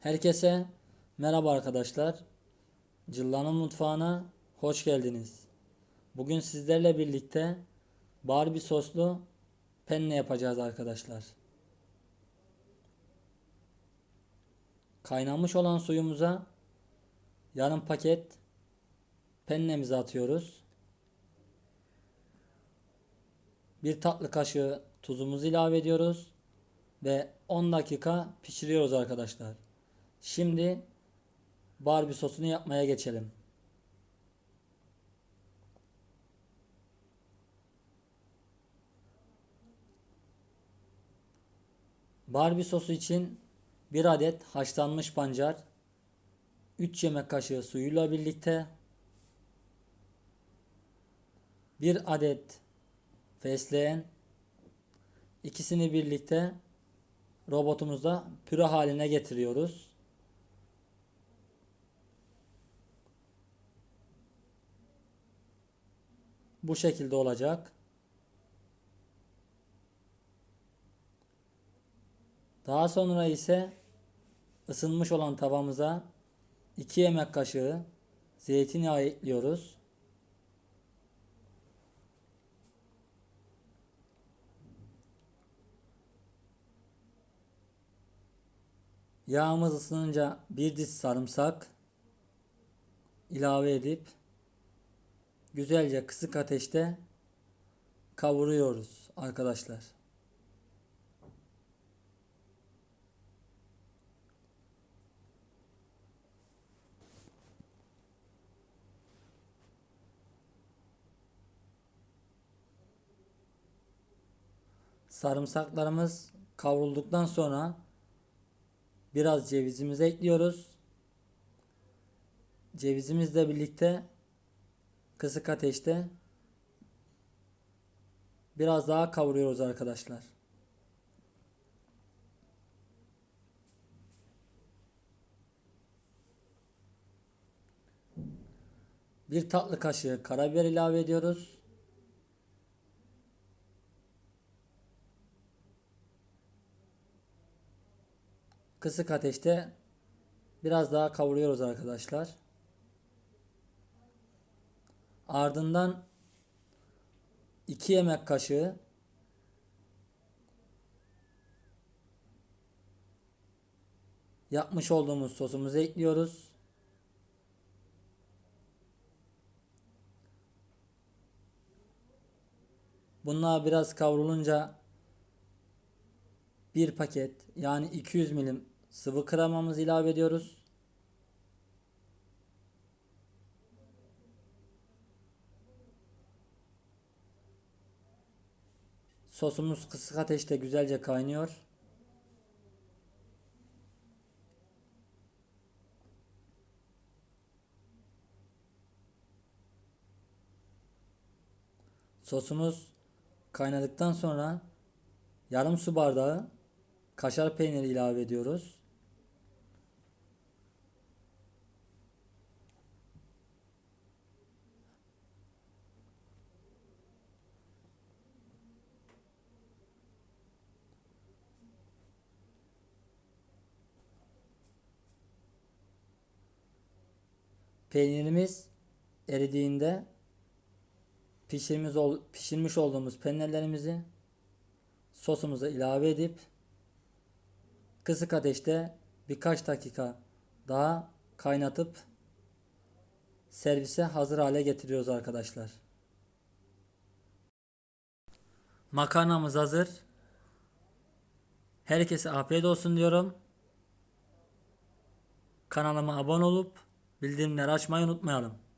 Herkese merhaba arkadaşlar. Cıllanın mutfağına hoş geldiniz. Bugün sizlerle birlikte Barbie soslu penne yapacağız arkadaşlar. Kaynamış olan suyumuza yarım paket pennemizi atıyoruz. Bir tatlı kaşığı tuzumuzu ilave ediyoruz ve 10 dakika pişiriyoruz arkadaşlar. Şimdi Barbie sosunu yapmaya geçelim. Barbie sosu için 1 adet haşlanmış pancar, 3 yemek kaşığı suyuyla birlikte 1 adet fesleğen ikisini birlikte robotumuzda püre haline getiriyoruz. Bu şekilde olacak. Daha sonra ise ısınmış olan tavamıza 2 yemek kaşığı zeytinyağı ekliyoruz. Yağımız ısınınca bir diş sarımsak ilave edip güzelce kısık ateşte kavuruyoruz arkadaşlar. Sarımsaklarımız kavrulduktan sonra biraz cevizimizi ekliyoruz. Cevizimizle birlikte kısık ateşte biraz daha kavuruyoruz arkadaşlar. Bir tatlı kaşığı karabiber ilave ediyoruz. Kısık ateşte biraz daha kavuruyoruz arkadaşlar. Ardından 2 yemek kaşığı yapmış olduğumuz sosumuzu ekliyoruz. Bunlar biraz kavrulunca bir paket yani 200 milim sıvı kremamızı ilave ediyoruz. Sosumuz kısık ateşte güzelce kaynıyor. Sosumuz kaynadıktan sonra yarım su bardağı kaşar peyniri ilave ediyoruz. Peynirimiz eridiğinde pişirmiş, ol, pişirmiş olduğumuz pennelerimizi sosumuza ilave edip kısık ateşte birkaç dakika daha kaynatıp servise hazır hale getiriyoruz arkadaşlar. Makarnamız hazır. Herkese afiyet olsun diyorum. Kanalıma abone olup bildirimleri açmayı unutmayalım.